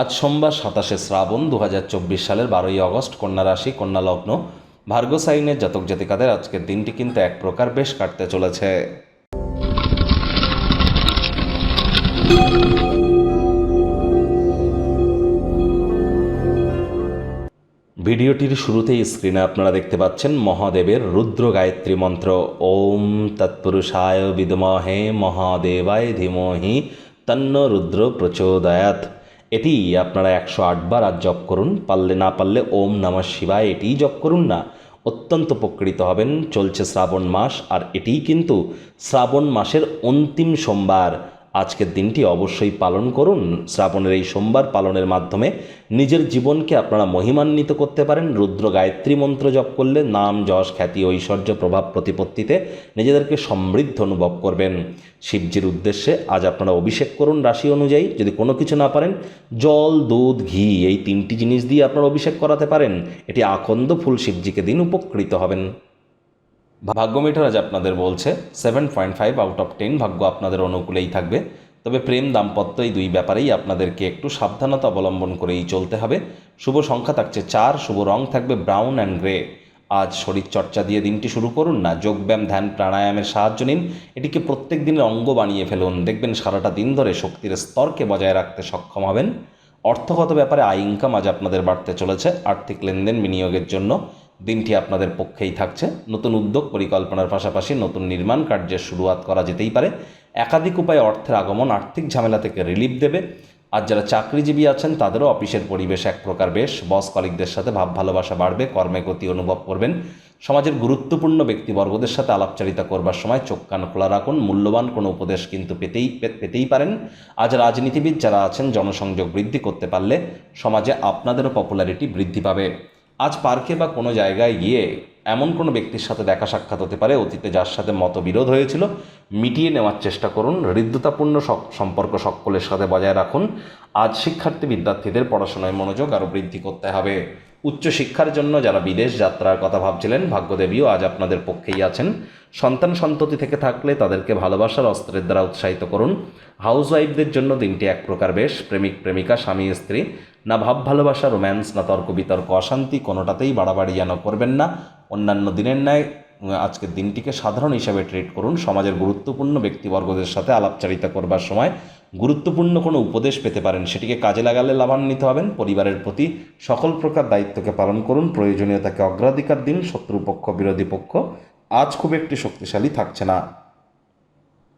আজ সোমবার সাতাশে শ্রাবণ দু হাজার চব্বিশ সালের বারোই আগস্ট কন্যা রাশি, কন্যা লগ্ন। ভার্গ সাইনের জাতক জাতিকাদের আজকের দিনটি কিন্তু এক প্রকার বেশ কাটতে চলেছে। ভিডিওটির শুরুতেই স্ক্রিনে আপনারা দেখতে পাচ্ছেন মহাদেবের রুদ্র গায়ত্রী মন্ত্র। ওম তৎপুরুষায় বিদমহে মহাদেবায় ধীমহি তন্ন রুদ্র প্রচোদয়াত এটি আপনারা একশো আটবার আজ জপ করুন, পারলে না পারলে ওম নামা শিবায় এটিই জপ করুন না। অত্যন্ত উপকৃত হবেন, চলছে শ্রাবণ মাস, আর এটি কিন্তু শ্রাবণ মাসের অন্তিম সোমবার। আজকের দিনটি অবশ্যই পালন করুন। শ্রাবণের এই সোমবার পালনের মাধ্যমে নিজের জীবনকে আপনারা মহিমান্বিত করতে পারেন। রুদ্র গায়ত্রী মন্ত্র জপ করলে নাম, যশ, খ্যাতি, ঐশ্বর্য, প্রভাব প্রতিপত্তিতে নিজেদেরকে সমৃদ্ধ অনুভব করবেন। শিবজির উদ্দেশ্যে আজ আপনারা অভিষেক করুন রাশি অনুযায়ী। যদি কোনো কিছু না পারেন, জল, দুধ, ঘি এই তিনটি জিনিস দিয়ে আপনারা অভিষেক করাতে পারেন। এটি আকন্দ ফুল শিবজিকে দিন উপকৃত হবেন। ভাগ্য মিটার আজ আপনাদের বলছে seven point five out of ten ভাগ্য আপনাদের অনুকূলেই থাকবে। তবে প্রেম দাম্পত্য এই দুই ব্যাপারেই আপনাদেরকে একটু সাবধানতা অবলম্বন করেই চলতে হবে। শুভ সংখ্যা থাকছে চার, শুভ রং থাকবে ব্রাউন অ্যান্ড গ্রে আজ শরীরচর্চা দিয়ে দিনটি শুরু করুন না, যোগব্যায়াম, ধ্যান, প্রাণায়ামের সাহায্য নিন। এটিকে প্রত্যেক দিনের অঙ্গ বানিয়ে ফেলুন। দেখবেন সারাটা দিন ধরে শক্তির স্তরকে বজায় রাখতে সক্ষম হবেন। অর্থগত ব্যাপারে আয় ইনকাম আজ আপনাদের বাড়তে চলেছে। আর্থিক লেনদেন বিনিয়োগের জন্য দিনটি আপনাদের পক্ষেই থাকছে। নতুন উদ্যোগ পরিকল্পনার পাশাপাশি নতুন নির্মাণ কার্যের শুরুয়াত করা যেতেই পারে। একাধিক উপায়ে অর্থের আগমন, আর্থিক ঝামেলা থেকে রিলিফ দেবে। আর যারা চাকরিজীবী আছেন, তাদেরও অফিসের পরিবেশ এক প্রকার বেশ। বস কলিকদের সাথে ভাব ভালোবাসা বাড়বে, কর্মে গতি অনুভব করবেন। সমাজের গুরুত্বপূর্ণ ব্যক্তিবর্গদের সাথে আলাপচারিতা করবার সময় চোখ কান খোলা রাখুন। মূল্যবান কোনো উপদেশ কিন্তু পেতেই পেতেই পারেন। আজ রাজনীতিবিদ যারা আছেন, জনসংযোগ বৃদ্ধি করতে পারলে সমাজে আপনাদেরও পপুলারিটি বৃদ্ধি পাবে। আজ পার্কে বা কোনো জায়গায় গিয়ে এমন কোনো ব্যক্তির সাথে দেখা সাক্ষাৎ হতে পারে, অতীতে যার সাথে মতবিরোধ হয়েছিল, মিটিয়ে নেওয়ার চেষ্টা করুন, হৃদ্যতাপূর্ণ সম্পর্ক সকলের সাথে বজায় রাখুন। আজ শিক্ষার্থী বিদ্যার্থীদের পড়াশোনায় মনোযোগ আরও বৃদ্ধি করতে হবে। উচ্চশিক্ষার জন্য যারা বিদেশ যাত্রার কথা ভাবছিলেন, ভাগ্যদেবীও আজ আপনাদের পক্ষেই আছেন। সন্তান সন্ততি থেকে থাকলে তাদেরকে ভালোবাসার অস্ত্রের দ্বারা উৎসাহিত করুন। হাউসওয়াইফদের জন্য দিনটি এক প্রকার বেশ, প্রেমিক, প্রেমিকা, স্বামী, স্ত্রী। না ভাব, ভালোবাসা, রোম্যান্স, না তর্ক বিতর্ক, অশান্তি, কোনোটাতেই বাড়াবাড়ি যেন করবেন না। অন্যান্য দিনের ন্যায় আজকের দিনটিকে সাধারণ হিসাবে ট্রিট করুন। সমাজের গুরুত্বপূর্ণ ব্যক্তিবর্গদের সাথে আলাপচারিতা করবার সময় গুরুত্বপূর্ণ কোনো উপদেশ পেতে পারেন, সেটিকে কাজে লাগালে লাভান্বিত হবেন। পরিবারের প্রতি সকল প্রকার দায়িত্বকে পালন করুন। প্রয়োজনীয়তাকে অগ্রাধিকার দিন। শত্রুপক্ষ, বিরোধী পক্ষ, আজ খুব একটি শক্তিশালী থাকছে না।